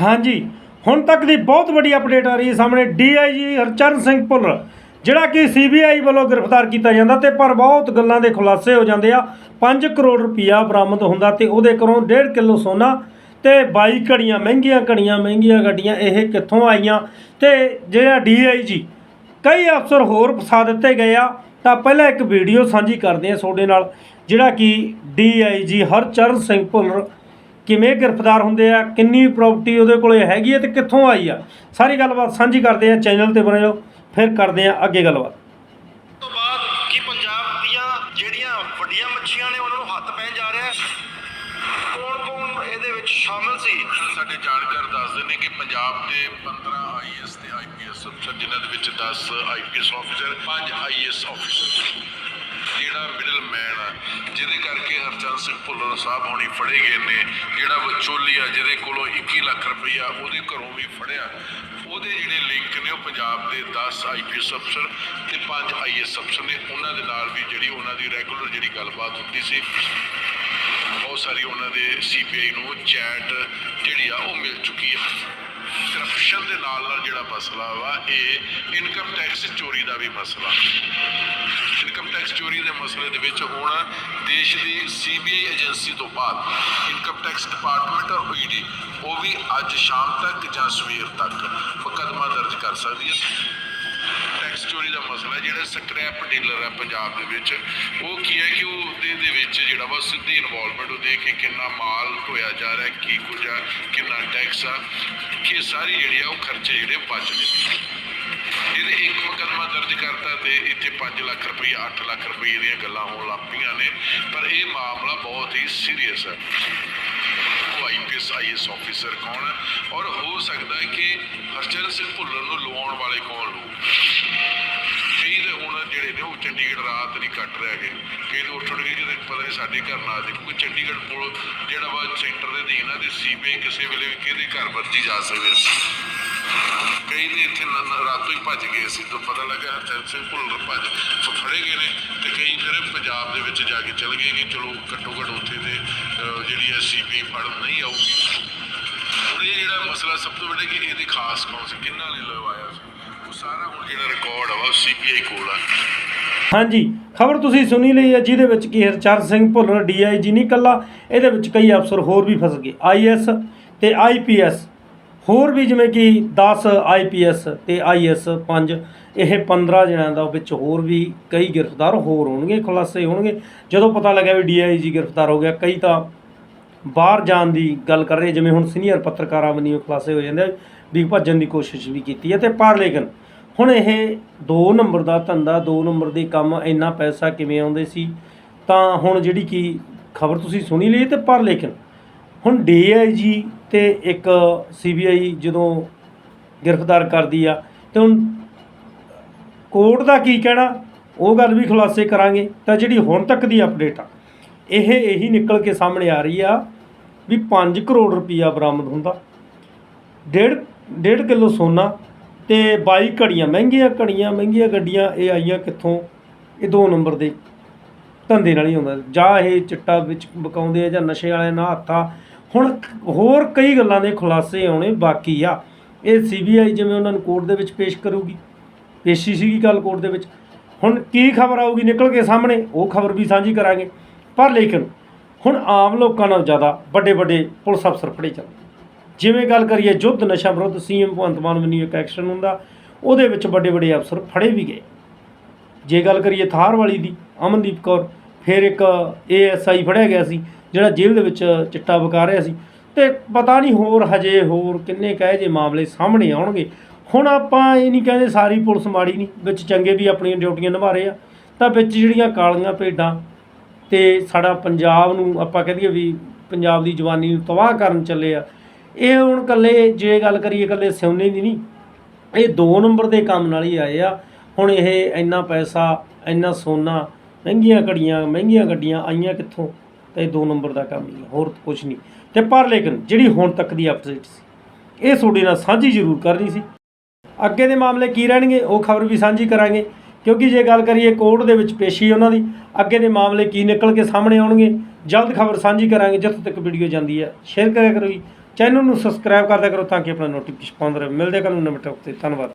ਹਾਂਜੀ, ਹੁਣ ਤੱਕ ਦੀ ਬਹੁਤ ਵੱਡੀ ਅਪਡੇਟ ਆ ਰਹੀ ਹੈ ਸਾਹਮਣੇ ਡੀਆਈਜੀ ਹਰਚਰਨ ਸਿੰਘ ਭੁੱਲਰ, ਜਿਹੜਾ ਕਿ ਸੀਬੀਆਈ ਵੱਲੋਂ ਗ੍ਰਿਫਤਾਰ ਕੀਤਾ ਜਾਂਦਾ ਤੇ ਪਰ ਬਹੁਤ ਗੱਲਾਂ ਦੇ ਖੁਲਾਸੇ ਹੋ ਜਾਂਦੇ ਆ। 5 ਕਰੋੜ ਰੁਪਇਆ ਬਰਾਮਦ ਹੁੰਦਾ ਤੇ ਉਹਦੇ ਘਰੋਂ 1.5 ਕਿਲੋ ਸੋਨਾ ਤੇ 22 ਘੜੀਆਂ, ਮਹਿੰਗੀਆਂ ਘੜੀਆਂ, ਮਹਿੰਗੀਆਂ ਗੱਡੀਆਂ ਇਹ ਕਿੱਥੋਂ ਆਈਆਂ ਤੇ ਜਿਹੜਾ ਡੀਆਈਜੀ ਕਈ ਅਫਸਰ ਹੋਰ ਫਸਾ ਦਿੱਤੇ ਗਏ ਆ। ਤਾਂ ਪਹਿਲਾਂ ਇੱਕ ਵੀਡੀਓ ਸਾਂਝੀ ਕਰਦੇ ਆ ਤੁਹਾਡੇ ਨਾਲ, ਜਿਹੜਾ ਕਿ ਡੀਆਈਜੀ ਹਰਚਰਨ ਸਿੰਘ ਭੁੱਲਰ ਕਿਵੇਂ ਗ੍ਰਿਫਤਾਰ ਹੁੰਦੇ ਆ ਕਿੰਨੀ ਪ੍ਰਾਪਰਟੀ ਉਹਦੇ ਕੋਲੇ ਹੈਗੀ ਹੈ ਤੇ ਕਿੱਥੋਂ ਆਈ ਆ। ਸਾਰੀ ਗੱਲਬਾਤ ਸਾਂਝੀ ਕਰਦੇ ਆ ਚੈਨਲ ਤੇ ਬਣਿਓ ਫਿਰ ਕਰਦੇ ਆ ਅੱਗੇ ਗੱਲਬਾਤ। ਤੋਂ ਬਾਅਦ ਕੀ ਪੰਜਾਬ ਦੀਆਂ ਜਿਹੜੀਆਂ ਵੱਡੀਆਂ ਮੱਛੀਆਂ ਨੇ ਉਹਨਾਂ ਨੂੰ ਹੱਥ ਪੈਣ ਜਾ ਰਿਹਾ ਹੈ? ਕੌਣ ਕੌਣ ਇਹਦੇ ਵਿੱਚ ਸ਼ਾਮਲ ਸੀ? ਸਾਡੇ ਜਾਣਕਾਰ ਦੱਸਦੇ ਨੇ ਕਿ ਪੰਜਾਬ ਦੇ 15 ਆਈਐਸ ਤੇ ਆਈਪੀਐਸ ਅਫਸਰ ਜਿਨ੍ਹਾਂ ਦੇ ਵਿੱਚ 10 ਆਈਪੀਐਸ ਆਫੀਸਰ 5 ਆਈਐਸ ਆਫੀਸਰ ਜਿਹੜਾ ਮਿਡਲ ਮੈਨ ਆ, ਜਿਹਦੇ ਕਰਕੇ ਹਰਚੰਦ ਸਿੰਘ ਭੁੱਲਰ ਸਾਹਿਬ ਹੁਣੀ ਫੜੇ ਗਏ ਨੇ, ਜਿਹੜਾ ਵਿਚੋਲੀ ਆ, ਜਿਹਦੇ ਕੋਲੋਂ 21 ਲੱਖ ਰੁਪਈਆ ਉਹਦੇ ਘਰੋਂ ਵੀ ਫੜਿਆ। ਉਹਦੇ ਜਿਹੜੇ ਲਿੰਕ ਨੇ ਉਹ ਪੰਜਾਬ ਦੇ 10 ਆਈਪੀਐਸ ਅਫਸਰ ਤੇ 5 ਆਈਐਸ ਅਫਸਰ ਨੇ, ਉਹਨਾਂ ਦੇ ਨਾਲ ਵੀ ਜਿਹੜੀ ਉਹਨਾਂ ਦੀ ਰੈਗੂਲਰ ਜਿਹੜੀ ਗੱਲਬਾਤ ਹੁੰਦੀ ਸੀ, ਬਹੁਤ ਸਾਰੀ ਉਹਨਾਂ ਦੇ ਸੀਬੀਆਈ ਨੂੰ ਚੈਟ ਜਿਹੜੀ ਆ ਉਹ ਮਿਲ ਚੁੱਕੀ ਆ। ਕਰਪਸ਼ਨ ਦੇ ਨਾਲ ਨਾਲ ਜਿਹੜਾ ਮਸਲਾ ਵਾ, ਇਹ ਇਨਕਮ ਟੈਕਸ ਚੋਰੀ ਦਾ ਵੀ ਮਸਲਾ। ਇਨਕਮ ਟੈਕਸ ਚੋਰੀ ਦੇ ਮਸਲੇ ਦੇ ਵਿੱਚ ਹੁਣ ਦੇਸ਼ ਦੀ ਸੀਬੀਆਈ ਏਜੰਸੀ ਤੋਂ ਬਾਅਦ ਇਨਕਮ ਟੈਕਸ ਡਿਪਾਰਟਮੈਂਟ ਔਰ ਈਡੀ ਉਹ ਵੀ ਅੱਜ ਸ਼ਾਮ ਤੱਕ ਜਾਂ ਸਵੇਰ ਤੱਕ ਮੁਕੱਦਮਾ ਦਰਜ ਕਰ ਸਕਦੀ ਹੈ। ਚੋਰੀ ਦਾ ਮਸਲਾ ਜਿਹੜਾ ਸਕ੍ਰੈਪ ਡੀਲਰ ਹੈ ਪੰਜਾਬ ਦੇ ਵਿੱਚ, ਉਹ ਕੀ ਹੈ ਕਿ ਉਹ ਦੇ ਵਿੱਚ ਜਿਹੜਾ ਵਾ ਸਿੱਧੀ ਇਨਵੋਲਵਮੈਂਟ ਉਹ ਦੇਖ ਕੇ ਕਿੰਨਾ ਮਾਲ ਢੋਇਆ ਜਾ ਰਿਹਾ, ਕੀ ਕੁਝ ਆ, ਕਿੰਨਾ ਟੈਕਸ ਆ, ਕਿ ਸਾਰੀ ਜਿਹੜੀ ਆ ਉਹ ਖਰਚੇ ਜਿਹੜੇ ਬਚਦੇ ਨੇ ਇਹਦੇ ਇੱਕ ਮੁਕੱਦਮਾ ਦਰਜ ਕਰਤਾ ਤੇ ਇੱਥੇ 5 ਲੱਖ ਰੁਪਏ 8 ਲੱਖ ਰੁਪਏ ਦੀਆਂ ਗੱਲਾਂ ਹੋਣ ਲੱਗ ਪਈਆਂ ਨੇ, ਪਰ ਇਹ ਮਾਮਲਾ ਬਹੁਤ ਹੀ ਸੀਰੀਅਸ ਹੈ। ਉਹ ਆਈਪੀਐਸ ਆਈਐਸ ਆਫੀਸਰ ਕੌਣ ਹੈ? ਔਰ ਹੋ ਸਕਦਾ ਹੈ ਕਿ ਹਰਚਰਨ ਸਿੰਘ ਭੁੱਲਰ ਨੂੰ ਲਵਾਉਣ ਵਾਲੇ ਕੌਣ ਲੋਕ ਕਈ ਦੇ ਹੁਣ ਜਿਹੜੇ ਨੇ ਉਹ ਚੰਡੀਗੜ੍ਹ ਰਾਤ ਨਹੀਂ ਕੱਟ ਰਹੇ ਹੈਗੇ। ਕਈ ਦੇ ਉੱਠਣਗੇ ਜਿਹਦੇ ਪਤਾ ਨਹੀਂ ਸਾਡੇ ਘਰ ਨਾ ਦੇ ਕਿਉਂਕਿ ਚੰਡੀਗੜ੍ਹ ਪੁਲ ਜਿਹੜਾ ਵਾ ਸੈਂਟਰ ਦੇ ਅਧੀਨ ਆ ਤੇ ਸੀਬੀਆਈ ਕਿਸੇ ਵੇਲੇ ਵੀ ਕਿਹਦੇ ਘਰ ਵਰਜੀ ਜਾ ਸਕਦੇ ਆ ਕਈ ਦੇ ਇੱਥੇ ਰਾਤੋਂ ਹੀ ਭੱਜ ਗਏ ਸੀ। ਤਾਂ ਪਤਾ ਲੱਗਾ ਹਰਚਰਨ ਸਿੰਘ ਭੁੱਲਰ ਭੱਜ ਫੜੇ ਗਏ ਨੇ ਫਿਰ ਪੰਜਾਬ ਦੇ ਵਿੱਚ ਜਾ ਕੇ ਚਲ ਗਏ ਕਿ ਚਲੋ, ਘੱਟੋ ਘੱਟ ਉੱਥੇ ਦੇ ਜਿਹੜੀ ਹੈ ਸੀਬੀਆਈ ਫੜ ਨਹੀਂ ਆਊਗੀ। ਹੁਣ ਇਹ ਜਿਹੜਾ ਮਸਲਾ ਸਭ ਤੋਂ ਵੱਡਾ ਕਿ ਇਹਦੀ ਖਾਸ ਕੌਣ ਸੀ? ਕਿੰਨਾ ਨੇ ਲਵਾਇਆ ਸੀ? ਉਹ ਸਾਰਾ ਹੁਣ ਜਿਹੜਾ ਰਿਕਾਰਡ ਆ, ਉਹ ਸੀਬੀਆਈ ਕੋਲ ਆ। ਹਾਂਜੀ, ਖਬਰ ਤੁਸੀਂ ਸੁਣੀ ਲਈ ਹੈ, ਜਿਹਦੇ ਵਿੱਚ ਕਿ ਹਰਚਰਨ ਸਿੰਘ ਭੁੱਲਰ ਡੀਆਈਜੀ ਨਹੀਂ ਕੱਲਾ ਇਹਦੇ ਵਿੱਚ ਕਈ ਅਫਸਰ ਹੋਰ ਵੀ ਫਸ ਗਏ। ਆਈਐਸ ਤੇ ਆਈਪੀਐਸ ਹੋਰ ਵੀ ਜਿਵੇਂ ਕਿ 10 ਆਈਪੀਐਸ ਤੇ ਆਈਐਸ 5 ਇਹ 15 ਜਣਿਆਂ ਦਾ ਵਿੱਚ ਹੋਰ ਵੀ ਕਈ ਗ੍ਰਿਫਤਾਰ ਹੋਰ ਹੋਣਗੇ, ਖੁਲਾਸੇ ਹੋਣਗੇ। ਜਦੋਂ ਪਤਾ ਲੱਗਿਆ ਵੀ ਡੀਆਈਜੀ ਗ੍ਰਿਫਤਾਰ ਹੋ ਗਿਆ, ਕਈ ਤਾਂ ਬਾਹਰ ਜਾਣ ਦੀ ਗੱਲ ਕਰ ਰਹੇ ਜਿਵੇਂ ਹੁਣ ਸੀਨੀਅਰ ਪੱਤਰਕਾਰਾਂ ਵੱਲੋਂ ਖੁਲਾਸੇ ਹੋ ਜਾਂਦੇ ਆ, ਵੀ ਭੱਜਣ ਦੀ ਕੋਸ਼ਿਸ਼ ਵੀ ਕੀਤੀ ਹੈ ਤੇ ਪਰ ਲੇਕਿਨ ਹੁਣ ਇਹ 2 ਨੰਬਰ ਦਾ ਧੰਦਾ 2 ਨੰਬਰ ਦੇ ਕੰਮ ਇੰਨਾ ਪੈਸਾ ਕਿਵੇਂ ਆਉਂਦੇ ਸੀ, ਤਾਂ ਹੁਣ ਜਿਹੜੀ ਕੀ ਖਬਰ ਤੁਸੀਂ ਸੁਣੀ ਲਈ ਤੇ ਪਰ ਲੇਕਿਨ ਹੁਣ ਡੀਆਈਜੀ ਤੇ ਇੱਕ ਸੀਬੀਆਈ ਜਦੋਂ ਗ੍ਰਿਫਤਾਰ ਕਰਦੀ ਆ, ਤੇ ਹੁਣ ਕੋਰਟ ਦਾ ਕੀ ਕਹਿਣਾ? ਉਹ ਗੱਲ ਵੀ ਖੁਲਾਸੇ ਕਰਾਂਗੇ। ਤਾਂ ਜਿਹੜੀ ਹੁਣ ਤੱਕ ਦੀ ਅਪਡੇਟ ਆ, ਇਹ ਇਹੀ ਨਿਕਲ ਕੇ ਸਾਹਮਣੇ ਆ ਰਹੀ ਆ ਵੀ 5 ਕਰੋੜ ਰੁਪਈਆ ਬਰਾਮਦ ਹੁੰਦਾ। ਡੇਢ ਡੇਢ ਕਿਲੋ ਸੋਨਾ ਤੇ 22 ਘੜੀਆਂ, ਮਹਿੰਗੀਆਂ ਘੜੀਆਂ, ਮਹਿੰਗੀਆਂ ਗੱਡੀਆਂ, ਇਹ ਆਈਆਂ ਕਿੱਥੋਂ? ਇਹ ਦੋ ਨੰਬਰ ਦੇ ਧੰਦੇ ਨਾਲ ਹੀ ਹੁੰਦਾ ਜਾਂ ਇਹ ਚਿੱਟਾ ਵਿੱਚ ਬਕਾਉਂਦੇ ਆ ਜਾਂ ਨਸ਼ੇ ਵਾਲੇ ਨਾਲ ਹੱਥਾ ਹੁਣ ਹੋਰ ਕਈ ਗੱਲਾਂ ਦੇ ਖੁਲਾਸੇ ਆਉਣੇ ਬਾਕੀ ਆ। ਇਹ ਸੀਬੀਆਈ ਜਿਵੇਂ ਉਹਨਾਂ ਨੂੰ ਕੋਰਟ ਦੇ ਵਿੱਚ ਪੇਸ਼ ਕਰੂਗੀ। ਪੇਸ਼ੀ ਸੀਗੀ ਕੱਲ ਕੋਰਟ ਦੇ ਵਿੱਚ। ਹੁਣ ਕੀ ਖਬਰ ਆਊਗੀ ਨਿਕਲ ਕੇ ਸਾਹਮਣੇ, ਉਹ ਖਬਰ ਵੀ ਸਾਂਝੀ ਕਰਾਂਗੇ। ਪਰ ਲੇਕਿਨ ਹੁਣ ਆਮ ਲੋਕਾਂ ਨਾਲ ਜ਼ਿਆਦਾ ਵੱਡੇ ਵੱਡੇ ਪੁਲਿਸ ਅਫਸਰ ਫੜੇ ਜਾਂਦੇ ਜਿਵੇਂ ਗੱਲ ਕਰੀਏ ਯੁੱਧ ਨਸ਼ਾ ਵਿਰੁੱਧ ਸੀਐਮ ਭਗਵੰਤ ਮਾਨ ਵੱਲੋਂ ਇੱਕ ਐਕਸ਼ਨ ਹੁੰਦਾ, ਉਹਦੇ ਵਿੱਚ ਵੱਡੇ ਵੱਡੇ ਅਫਸਰ ਫੜੇ ਵੀ ਗਏ। ਜੇ ਗੱਲ ਕਰੀਏ ਥਾਰ ਵਾਲੀ ਦੀ, ਅਮਨਦੀਪ ਕੌਰ, ਫਿਰ ਇੱਕ ਏਐਸਆਈ ਫੜਿਆ ਗਿਆ ਸੀ। ਜਿਹੜਾ ਜੇਲ੍ਹ ਦੇ ਵਿੱਚ ਚਿੱਟਾ ਵਕਾ ਰਿਹਾ ਸੀ। ਤੇ ਪਤਾ ਨਹੀਂ ਹੋਰ ਹਜੇ ਹੋਰ ਕਿੰਨੇ ਕਹੇ ਜੇ ਮਾਮਲੇ ਸਾਹਮਣੇ ਆਉਣਗੇ। ਹੁਣ ਆਪਾਂ ਇਹ ਨਹੀਂ ਕਹਿੰਦੇ ਸਾਰੀ ਪੁਲਿਸ ਮਾੜੀ ਨਹੀਂ, ਵਿੱਚ ਚੰਗੇ ਵੀ ਆਪਣੀਆਂ ਡਿਊਟੀਆਂ ਨਿਭਾ ਰਹੇ ਆ। ਤਾਂ ਵਿੱਚ ਜਿਹੜੀਆਂ ਕਾਲੀਆਂ ਭੇਡਾਂ ਤੇ ਸਾਡਾ ਪੰਜਾਬ ਨੂੰ ਆਪਾਂ ਕਹਦੀਏ ਵੀ ਪੰਜਾਬ ਦੀ ਜਵਾਨੀ ਨੂੰ ਤਬਾਹ ਕਰਨ ਚੱਲੇ ਆ। ਇਹ ਹੁਣ ਕੱਲੇ ਜੇ ਗੱਲ ਕਰੀਏ ਕੱਲੇ ਸਿਉਨੇ ਦੀ ਨਹੀਂ, ਇਹ ਦੋ ਨੰਬਰ ਦੇ ਕੰਮ ਨਾਲ ਹੀ ਆਏ ਆ। ਹੁਣ ਇਹ ਇੰਨਾ ਪੈਸਾ, ਇੰਨਾ ਸੋਨਾ, ਮਹਿੰਗੀਆਂ ਘੜੀਆਂ, ਮਹਿੰਗੀਆਂ ਗੱਡੀਆਂ ਆਈਆਂ ਕਿੱਥੋਂ? ਤਾਂ ਇਹ ਦੋ ਨੰਬਰ ਦਾ ਕੰਮ ਹੀ ਆ ਹੋਰ ਕੁਝ ਨਹੀਂ। ਤੇ ਪਰ ਲੇਕਿਨ ਜਿਹੜੀ ਹੁਣ ਤੱਕ ਦੀ ਅਪਡੇਟ ਸੀ, ਇਹ ਤੁਹਾਡੇ ਨਾਲ ਸਾਂਝੀ ਜ਼ਰੂਰ ਕਰਨੀ ਸੀ। ਅੱਗੇ ਦੇ ਮਾਮਲੇ ਕੀ ਰਹਿਣਗੇ, ਉਹ ਖਬਰ ਵੀ ਸਾਂਝੀ ਕਰਾਂਗੇ। ਕਿਉਂਕਿ ਜੇ ਗੱਲ ਕਰੀਏ ਕੋਰਟ ਦੇ ਵਿੱਚ ਪੇਸ਼ੀ ਉਹਨਾਂ ਦੀ, ਅੱਗੇ ਦੇ ਮਾਮਲੇ ਕੀ ਨਿਕਲ ਕੇ ਸਾਹਮਣੇ ਆਉਣਗੇ, ਜਲਦ ਖਬਰ ਸਾਂਝੀ ਕਰਾਂਗੇ ਜਿੱਥੇ ਤੱਕ ਵੀਡੀਓ ਜਾਂਦੀ ਹੈ। ਸ਼ੇਅਰ ਕਰਿਆ ਕਰੋ ਜੀ। ਚੈਨਲ ਨੂੰ ਸਬਸਕ੍ਰਾਈਬ ਕਰਦਿਆ ਕਰੋ ਤਾਂ ਕਿ ਆਪਣਾ ਨੋਟੀਫਿਕੇਸ਼ਨ ਪਾਉਂਦੇ ਰਹੇ। ਮਿਲਦੇ ਕੱਲ ਨੂੰ ਨਵੇਂ ਟੌਪ ਤੇ। ਧੰਨਵਾਦ।